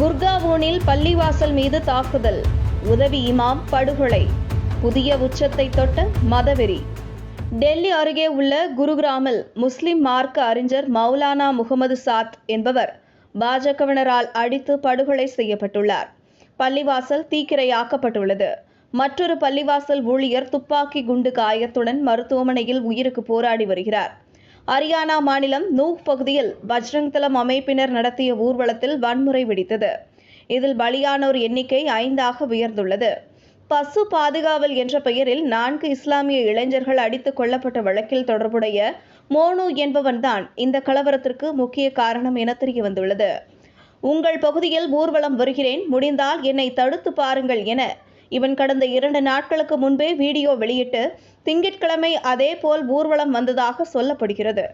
குர்காவோனில் பள்ளிவாசல் மீது தாக்குதல். உதவி இமாம் படுகொலை. புதிய உச்சத்தை தொட்ட மதவெறி. டெல்லி அருகே உள்ள குருகிராமில் முஸ்லிம் மார்க்க அறிஞர் மௌலானா முகமது சாத் என்பவர் பாஜகவினரால் அடித்து படுகொலை செய்யப்பட்டுள்ளார். பள்ளிவாசல் தீக்கிரையாக்கப்பட்டுள்ளது. மற்றொரு பள்ளிவாசல் ஊழியர் துப்பாக்கி குண்டு காயத்துடன் மருத்துவமனையில் உயிருக்கு போராடி வருகிறார். ஹரியானா மாநிலம் நூக் பகுதியில் பஜ்ரங் தளம் அமைப்பினர் நடத்திய ஊர்வலத்தில் வன்முறை வெடித்தது. இதில் பலியானோர் எண்ணிக்கை ஐந்தாக உயர்ந்துள்ளது. பசு பாதுகாவல் என்ற பெயரில் நான்கு இஸ்லாமிய இளைஞர்கள் அடித்துக் கொல்லப்பட்ட வழக்கில் தொடர்புடைய மோனு என்பவன்தான் இந்த கலவரத்திற்கு முக்கிய காரணம் என தெரிய வந்துள்ளது உங்கள் பகுதியில் ஊர்வலம் வருகிறேன் முடிந்தால் என்னை தடுத்து பாருங்கள் என இவன் கடந்த இரண்டு நாட்களுக்கு முன்பே வீடியோ வெளியிட்டு திங்கட்கிழமை அதேபோல் ஊர்வலம் வந்ததாக சொல்லப்படுகிறது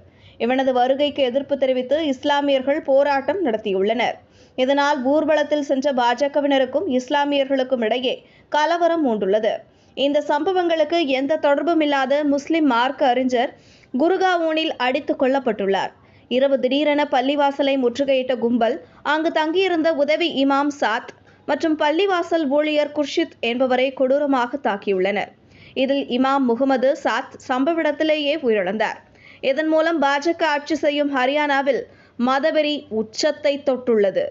இவனது வருகைக்கு எதிர்ப்பு தெரிவித்து இஸ்லாமியர்கள் போராட்டம் நடத்தியுள்ளனர். இதனால் ஊர்வலத்தில் சென்ற பாஜகவினருக்கும் இஸ்லாமியர்களுக்கும் இடையே கலவரம் மூண்டுள்ளது இந்த சம்பவங்களுக்கு எந்த தொடர்பும் இல்லாத முஸ்லிம் மார்க்க அறிஞர் குருகாவோனில் அடித்து கொல்லப்பட்டுள்ளார். இரவு திடீரென பள்ளிவாசலை முற்றுகையிட்ட கும்பல் அங்கு தங்கியிருந்த உதவி இமாம் சாத் மற்றும் பள்ளிவாசல் ஊழியர் குர்ஷித் என்பவரை கொடூரமாக தாக்கியுள்ளனர். இதில் இமாம் முகமது சாத் சம்பவ இடத்திலேயே உயிரிழந்தார். இதன் மூலம் பாஜக ஆட்சி செய்யும் ஹரியானாவில் மதவெறி உச்சத்தை தொட்டுள்ளது.